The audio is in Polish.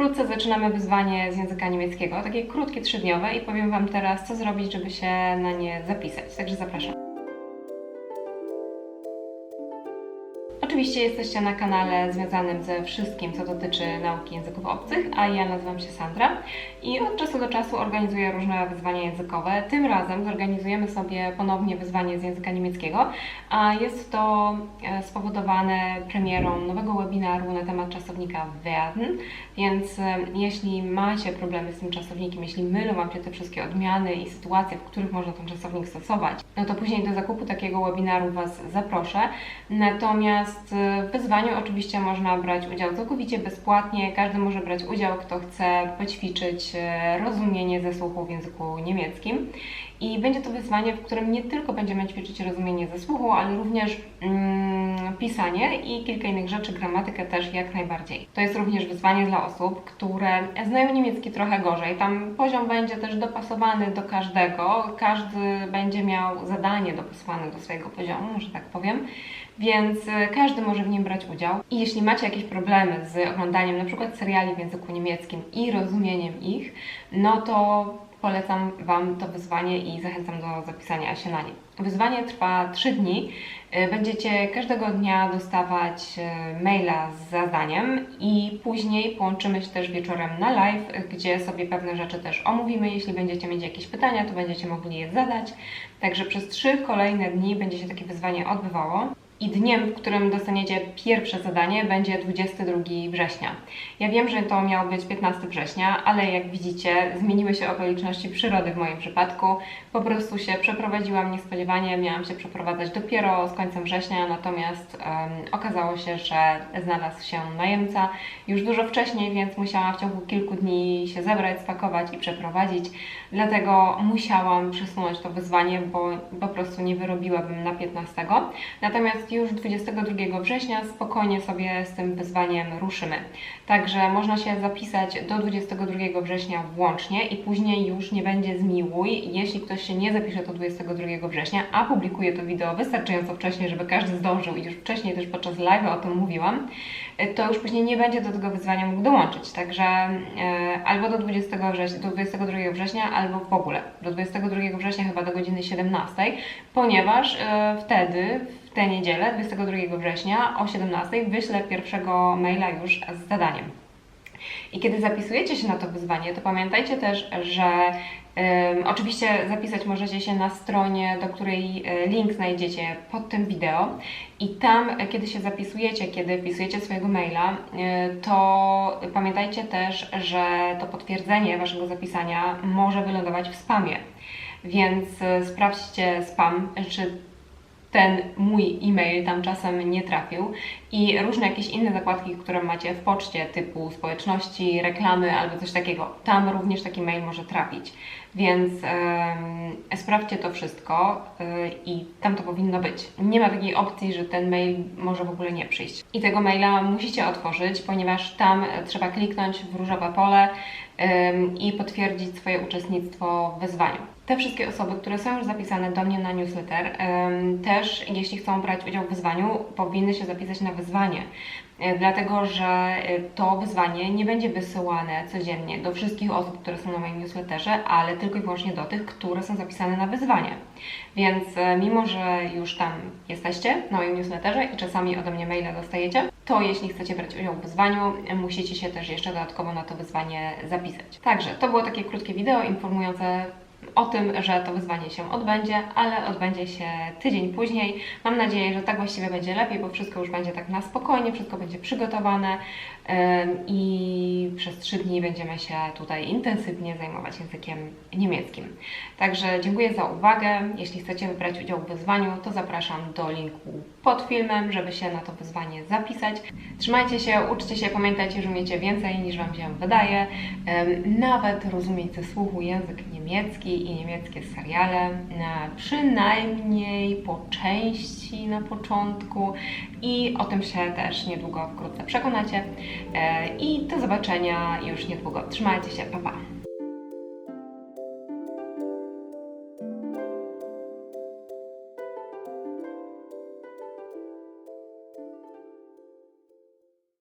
Wkrótce zaczynamy wyzwanie z języka niemieckiego, takie krótkie, trzydniowe i powiem Wam teraz, co zrobić, żeby się na nie zapisać. Także zapraszam. Oczywiście jesteście na kanale związanym ze wszystkim, co dotyczy nauki języków obcych, a ja nazywam się Sandra i od czasu do czasu organizuję różne wyzwania językowe. Tym razem zorganizujemy sobie ponownie wyzwanie z języka niemieckiego, a jest to e, spowodowane premierą nowego webinaru na temat czasownika werden, więc e, jeśli macie problemy z tym czasownikiem, jeśli mylą Wam się te wszystkie odmiany i sytuacje, w których można ten czasownik stosować, no to później do zakupu takiego webinaru Was zaproszę. Natomiast w wyzwaniu oczywiście można brać udział całkowicie bezpłatnie. Każdy może brać udział, kto chce poćwiczyć e, rozumienie ze słuchu w języku niemieckim. I będzie to wyzwanie, w którym nie tylko będziemy ćwiczyć rozumienie ze słuchu, ale również mm, pisanie i kilka innych rzeczy, gramatykę też jak najbardziej. To jest również wyzwanie dla osób, które znają niemiecki trochę gorzej. Tam poziom będzie też dopasowany do każdego. Każdy będzie miał zadanie dopasowane do swojego poziomu, że tak powiem więc e, każdy może w nim brać udział. I jeśli macie jakieś problemy z oglądaniem na przykład seriali w języku niemieckim i rozumieniem ich, no to polecam Wam to wyzwanie i zachęcam do zapisania się na nie. Wyzwanie trwa 3 dni. E, będziecie każdego dnia dostawać e, maila z zadaniem i później połączymy się też wieczorem na live, gdzie sobie pewne rzeczy też omówimy. Jeśli będziecie mieć jakieś pytania, to będziecie mogli je zadać. Także przez 3 kolejne dni będzie się takie wyzwanie odbywało i dniem, w którym dostaniecie pierwsze zadanie, będzie 22 września. Ja wiem, że to miał być 15 września, ale jak widzicie, zmieniły się okoliczności przyrody w moim przypadku. Po prostu się przeprowadziłam niespodziewanie, miałam się przeprowadzać dopiero z końcem września, natomiast um, okazało się, że znalazł się najemca już dużo wcześniej, więc musiałam w ciągu kilku dni się zebrać, spakować i przeprowadzić. Dlatego musiałam przesunąć to wyzwanie, bo po prostu nie wyrobiłabym na 15. Natomiast już 22 września spokojnie sobie z tym wyzwaniem ruszymy. Także można się zapisać do 22 września włącznie i później już nie będzie zmiłuj. Jeśli ktoś się nie zapisze do 22 września, a publikuje to wideo wystarczająco wcześnie, żeby każdy zdążył i już wcześniej też podczas live o tym mówiłam, to już później nie będzie do tego wyzwania mógł dołączyć. Także e, albo do 20 września, do 22 września, albo w ogóle do 22 września chyba do godziny 17, ponieważ e, wtedy w tę niedzielę, 22 września o 17 wyślę pierwszego maila już z zadaniem. I kiedy zapisujecie się na to wyzwanie, to pamiętajcie też, że um, oczywiście zapisać możecie się na stronie, do której e, link znajdziecie pod tym wideo. I tam, e, kiedy się zapisujecie, kiedy wpisujecie swojego maila, e, to pamiętajcie też, że to potwierdzenie Waszego zapisania może wylądować w spamie. Więc sprawdźcie spam, czy ten mój e-mail tam czasem nie trafił i różne jakieś inne zakładki, które macie w poczcie typu społeczności, reklamy albo coś takiego, tam również taki mail może trafić. Więc yy, sprawdźcie to wszystko yy, i tam to powinno być. Nie ma takiej opcji, że ten mail może w ogóle nie przyjść. I tego maila musicie otworzyć, ponieważ tam trzeba kliknąć w różowe pole i potwierdzić swoje uczestnictwo w wyzwaniu. Te wszystkie osoby, które są już zapisane do mnie na newsletter, też jeśli chcą brać udział w wyzwaniu, powinny się zapisać na wyzwanie. E, dlatego że e, to wyzwanie nie będzie wysyłane codziennie do wszystkich osób, które są na moim newsletterze, ale tylko i wyłącznie do tych, które są zapisane na wyzwanie. Więc e, mimo, że już tam jesteście na moim newsletterze i czasami ode mnie maile dostajecie, to jeśli chcecie brać udział w wyzwaniu, musicie się też jeszcze dodatkowo na to wyzwanie zapisać. Także to było takie krótkie wideo informujące o tym, że to wyzwanie się odbędzie, ale odbędzie się tydzień później. Mam nadzieję, że tak właściwie będzie lepiej, bo wszystko już będzie tak na spokojnie, wszystko będzie przygotowane i przez trzy dni będziemy się tutaj intensywnie zajmować językiem niemieckim. Także dziękuję za uwagę. Jeśli chcecie wybrać udział w wyzwaniu, to zapraszam do linku pod filmem, żeby się na to wyzwanie zapisać. Trzymajcie się, uczcie się, pamiętajcie, że umiecie więcej niż Wam się wydaje. Nawet rozumieć ze słuchu język niemiecki i niemieckie seriale, przynajmniej po części na początku i o tym się też niedługo wkrótce przekonacie. E, I do zobaczenia już niedługo. Trzymajcie się, pa pa!